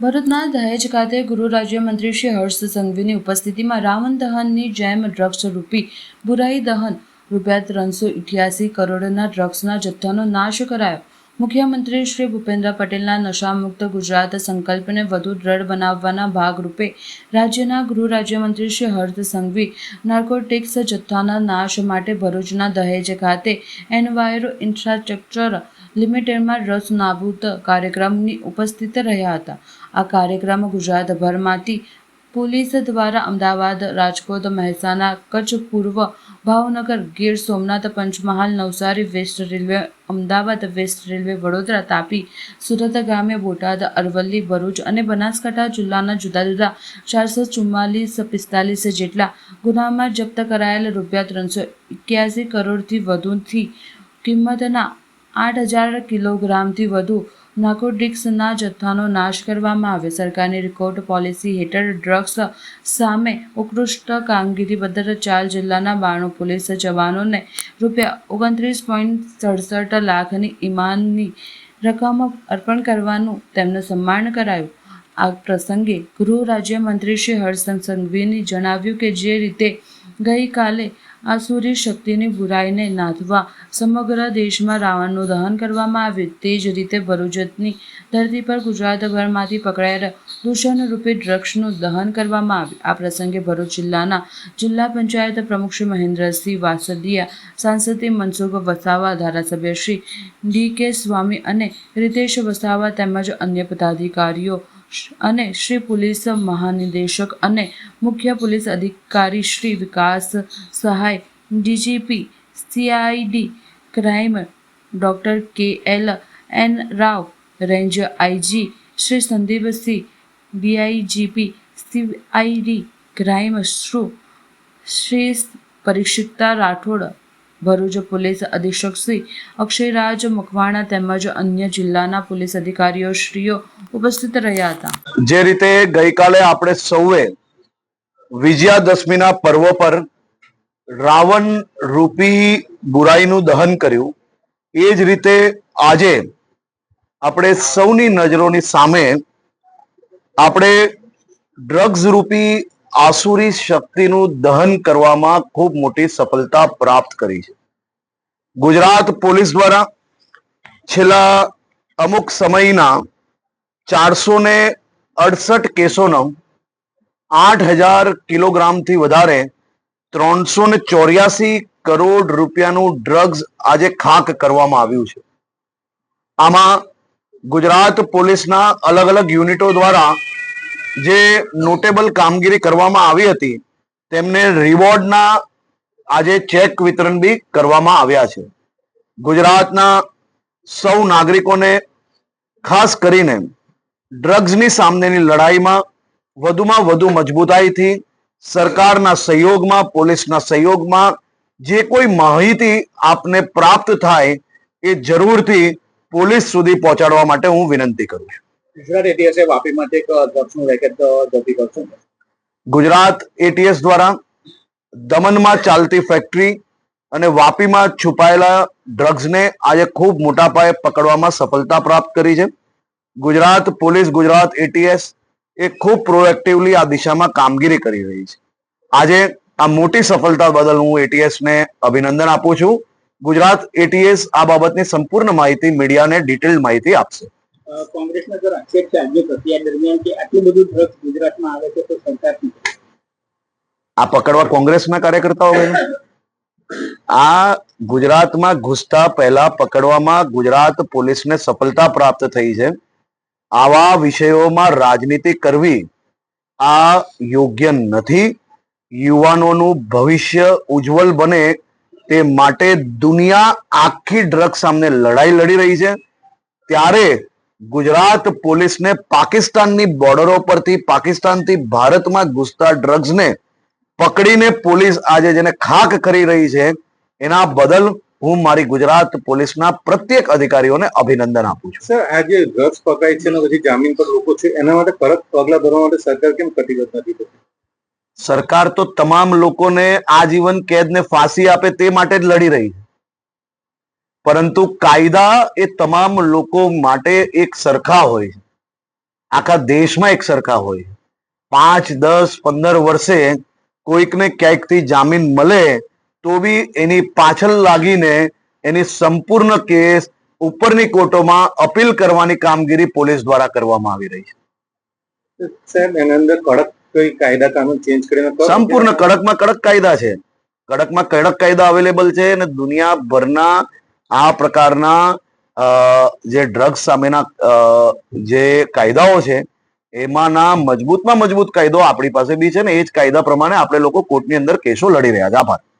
ભરૂચના દહેજ ખાતે ગૃહ રાજ્યમંત્રી શ્રી હર્ષ સંઘવીની ઉપસ્થિતિમાં રાવણ દહનની જેમ ડ્રગ્સ રૂપી બુરાઈ દહન, રૂપિયા ત્રણસો ઇઠ્યાસી કરોડના ડ્રગ્સના જથ્થાનો નાશ કરાયો. મુખ્યમંત્રી શ્રી ભૂપેન્દ્ર પટેલના નશામુક્ત ગુજરાત સંકલ્પને વધુ દ્રઢ બનાવવાના ભાગરૂપે રાજ્યના ગૃહ રાજ્યમંત્રી શ્રી હર્ષ સંઘવી નાર્કોટિક્સ જથ્થાના નાશ માટે ભરૂચના દહેજ ખાતે એનવાયરો ઇન્ફ્રાસ્ટ્રક્ચર લિમિટેડમાં રસ નાબૂદ કાર્યક્રમની ઉપસ્થિત રહ્યા હતા. આ કાર્યક્રમ ગુજરાતભરમાંથી પોલીસ દ્વારા અમદાવાદ, રાજકોટ, મહેસાણા, કચ્છ, પૂર્વ Bhavnagar, Gir, Somnath, Panchmahal, Navsari, west railway, Ahmedabad, west railway, Vadodara Tapi, Surat ગામે બોટાદ, અરવલ્લી, ભરૂચ અને બનાસકાંઠા જિલ્લાના જુદા જુદા ચારસો ચુમ્માલીસ પિસ્તાલીસ જેટલા ગુનામાં જપ્ત કરાયેલ રૂપિયા ત્રણસો એક્યાસી કરોડથી વધુથી કિંમતના આઠ હજાર કિલોગ્રામથી વધુ નાર્કોટિક્સના જથ્થાનો નાશ કરવામાં આવે સરકારની રિકોર્ડ પોલિસી હેઠળ ડ્રગ્સ સામે ઉત્કૃષ્ટ કામગીરી બદલ ચાર જિલ્લાના બાણું પોલીસ જવાનોને રૂપિયા ઓગણત્રીસ પોઈન્ટ સડસઠ લાખની ઇમાનની રકમ અર્પણ કરવાનું તેમનું સન્માન કરાયું. આ પ્રસંગે ગૃહ રાજ્યમંત્રી શ્રી હર્ષ સંઘવીને જણાવ્યું કે જે રીતે ગઈકાલે આસુરી શક્તિની બુરાઈને નાથવા સમગ્ર દેશમાં રાવણનું દહન કરવામાં આવ્યું. તે જ રીતે ભરૂચની ધરતી પર ગુજરાતભરમાંથી પકડાયેલા દૂષણરૂપી ડ્રગ્સનું દહન કરવામાં આવ્યું. આ પ્રસંગે ભરૂચ જિલ્લાના જિલ્લા પંચાયત પ્રમુખ શ્રી મહેન્દ્રસિંહ વાસદિયા, સાંસદ મનસુખ વસાવા, ધારાસભ્ય શ્રી ડી કે સ્વામી અને રીતેશ વસાવા તેમજ અન્ય પદાધિકારીઓ અને શ્રી પોલીસ મહાનિદેશક અને મુખ્ય પોલીસ અધિકારી Shri Vikas Sahay, DGP, CID crime doctor K L N Rao, range IG Shri Sandeepsinh DIGP CID crime શ્રુ Shri Parikshita Rathod Bharuch police અધિક્ષક શ્રી અક્ષયરાજ મકવાણા તેમજ અન્ય જિલ્લાના પોલીસ અધિકારીઓ શ્રીઓ ઉપસ્થિત રહ્યા હતા. જે રીતે ગઈકાલે આપણે સૌએ વિજયાદશમીના પર્વ પર રાવણ રૂપી બુરાઈનું દહન કર્યું, એ જ રીતે આજે આપણે સૌની નજરોની સામે આપણે ડ્રગ્સ રૂપી આસુરી શક્તિનું દહન કરવામાં ખૂબ મોટી સફળતા પ્રાપ્ત કરી છે. ગુજરાત પોલીસ દ્વારા છેલ્લા અમુક સમયના ચારસો ને અડસઠ કેસોનો આઠ હજાર કિલોગ્રામથી વધારે ત્રણસો ને ચોર્યાસી કરોડ રૂપિયાનું ડ્રગ્સ આજે ખાક કરવામાં આવ્યું છે. આમાં ગુજરાત પોલીસના અલગ અલગ યુનિટો દ્વારા જે નોટેબલ કામગીરી કરવામાં આવી હતી, તેમને રિવોર્ડના આજે ચેક વિતરણ બી કરવામાં આવ્યા છે. ગુજરાતના સૌ નાગરિકોને ખાસ કરીને ડ્રગ્સની સામેની લડાઈમાં વધુમાં વધુ મજબૂતાઈથી સરકારના સહયોગમાં, પોલીસના સહયોગમાં જે કોઈ માહિતી આપને પ્રાપ્ત થાય એ જરૂરથી પોલીસ સુધી પહોંચાડવા માટે હું વિનંતી કરું છું. ગુજરાત એટીએસે વાપીમાંથી એક ડ્રગ્સનું રેકેટ જપ્તી કરશું. ગુજરાત એટીએસ દ્વારા દમણમાં ચાલતી ફેક્ટરી અને વાપીમાં છુપાયેલા ડ્રગ્સને આજે ખૂબ મોટા પાયે પકડવામાં સફળતા પ્રાપ્ત કરી છે. ગુજરાત પોલીસ, ગુજરાત એટીએસ એ ખૂબ પ્રોએક્ટિવલી આ દિશામાં કામગીરી કરી રહી છે. આજે આ મોટી સફળતા બદલ હું એટીએસ ને અભિનંદન આપું છું. ગુજરાત એટીએસ આ બાબતની સંપૂર્ણ માહિતી મીડિયાને ડિટેલ માહિતી આપશે. કોંગ્રેસનો જો આક્ષેપ છે, આજની પ્રક્રિયા દરમિયાન કે આટલું બધું ડ્રગ્સ ગુજરાતમાં આવે છે, તો સરકાર આ પકડવા કોંગ્રેસના કાર્યકર્તાઓ? આ ગુજરાતમાં ઘૂસતા પહેલા પકડવામાં ગુજરાત પોલીસને સફળતા પ્રાપ્ત થઈ છે. આવા વિષયોમાં રાજનીતિ કરવી આ યોગ્ય નથી. યુવાનોનું ભવિષ્ય ઉજ્જવલ બને તે માટે દુનિયા આખી ડ્રગ સામે લડાઈ લડી રહી છે. ત્યારે ગુજરાત પોલીસને પાકિસ્તાનની બોર્ડરો પરથી પાકિસ્તાનથી ભારતમાં ઘૂસતા ડ્રગ્સને પકડીને પોલીસ આજે જેને ખાક કરી રહી છે એના બદલ હું મારી ગુજરાત પોલીસના પ્રત્યેક અધિકારીઓને અભિનંદન આપું છું. સર આજે ડ્રગ્સ પકડાય છે અને પછી જામીન પર લોકો છે એના માટે કડક પગલા ભરવા માટે સરકાર કેમ કટિબદ્ધ નથી સરકાર તો તમામ લોકોને આજીવન કેદને ફાંસી આપે તે માટે જ લડી રહી છે. પરંતુ કાયદા એ તમામ લોકો માટે એક સરખા હોય આખા દેશમાં એક સરખા હોય પાંચ દસ પંદર વર્ષે કોઈકને ક્યાંકથી જામીન મળે તો બી એની પાછળ લાગીને એની સંપૂર્ણ કેસ ઉપરની કોર્ટોમાં અપીલ કરવાની કામગીરી પોલીસ દ્વારા કરવામાં આવી રહી છે. સાહેબ એના અંદર કડક કોઈ કાયદા કાનૂન ચેન્જ કરીને સંપૂર્ણ કડકમાં કડક કાયદા છે. કડકમાં કડક કાયદા અવેલેબલ છે અને દુનિયાભરના આ પ્રકારના જે ડ્રગ્સ સામેના જે કાયદાઓ છે, એમાંના મજબૂતમાં મજબૂત કાયદો આપણી પાસે બી છે ને એ જ કાયદા પ્રમાણે આપણે લોકો કોર્ટની અંદર કેસો લડી રહ્યા છે. આભાર.